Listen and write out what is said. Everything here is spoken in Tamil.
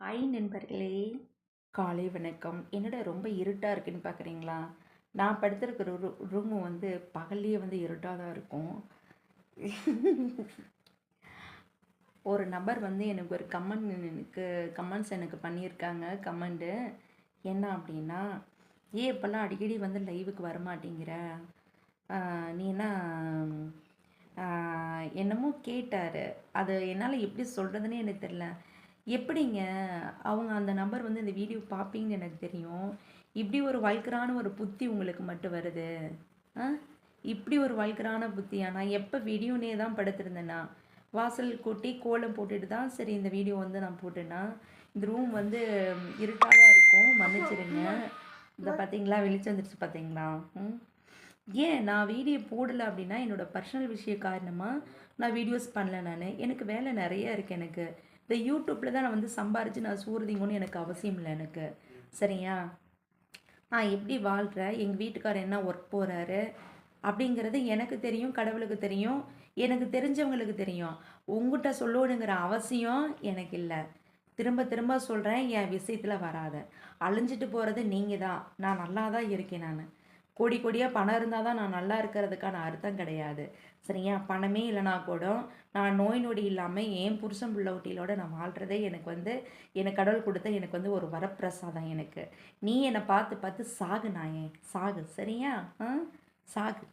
ஹாய் நண்பர்களே. காலை வணக்கம். என்னடா ரொம்ப இருட்டாக இருக்குன்னு பார்க்குறீங்களா நான் படுத்திருக்கிற ரூ ரூமு வந்து பகல்லையே வந்து இருட்டாக தான் இருக்கும். ஒரு நபர் வந்து எனக்கு ஒரு கமெண்ட் எனக்கு கமெண்ட்ஸ் எனக்கு பண்ணியிருக்காங்க. கமெண்ட்டு என்ன அப்படின்னா ஏன் இப்போல்லாம் அடிக்கடி வந்து லைவுக்கு வரமாட்டேங்கிற? நீ என்ன என்னமோ கேட்டார். அது என்னால் எப்படி சொல்கிறதுனே எனக்கு தெரில எப்படிங்க? அவங்க அந்த நம்பர் வந்து இந்த வீடியோ பார்ப்பீங்கன்னு எனக்கு தெரியும். இப்படி ஒரு வல்கரான ஒரு புத்தி உங்களுக்கு மட்டும் வருது. ஆ? இப்படி ஒரு வல்கரான புத்தியா? நான் எப்போ வீடியோனே தான் படுத்திருந்தேன்னா வாசல் கூட்டி கோலம் போட்டுட்டு தான் சரி இந்த வீடியோ வந்து நான் போட்டேன்னா இந்த ரூம் வந்து இருட்டாக தான் இருக்கும்? மன்னிச்சிருங்க. இந்த பார்த்தீங்களா வெளிச்சம் வந்துருச்சு பார்த்தீங்களா ம். ஏன் நான் வீடியோ போடலை அப்படின்னா என்னோடய பர்சனல் விஷய காரணமாக நான் வீடியோஸ் பண்ணல நான். எனக்கு வேலை நிறைய இருக்குது எனக்கு. இந்த யூடியூப்பில் தான் நான் வந்து சம்பாரித்து நான் சூறுதிங்கன்னு எனக்கு அவசியம் இல்லை எனக்கு. சரியா? நான் எப்படி வாழ்கிறேன் எங்கள் வீட்டுக்காரர் என்ன ஒர்க் போகிறாரு அப்படிங்கிறது எனக்கு தெரியும் கடவுளுக்கு தெரியும் எனக்கு தெரிஞ்சவங்களுக்கு தெரியும். உங்ககிட்ட சொல்லணுங்கிற அவசியம் எனக்கு இல்லை. திரும்ப திரும்ப சொல்கிறேன் என் விஷயத்தில் வராத. அழிஞ்சிட்டு போகிறது நீங்கள் தான் நான் நல்லா தான் இருக்கேன் நான். கோடி கோடியாக பணம் இருந்தால் தான் நான் நல்லா இருக்கிறதுக்கான அர்த்தம் கிடையாது. சரியா? பணமே இல்லைனா கூட நான் நோய் நொடி இல்லாமல் என் புருஷன் பிள்ளை ஒட்டியிலோட நான் வாழ்கிறதே எனக்கு வந்து எனக்கு கடவுள் கொடுத்த எனக்கு வந்து ஒரு வரப்பிரசாதம் எனக்கு. நீ என்னை பார்த்து பார்த்து சாகு நான் ஏன் சாகு. சரியா? ஆ? சாகு.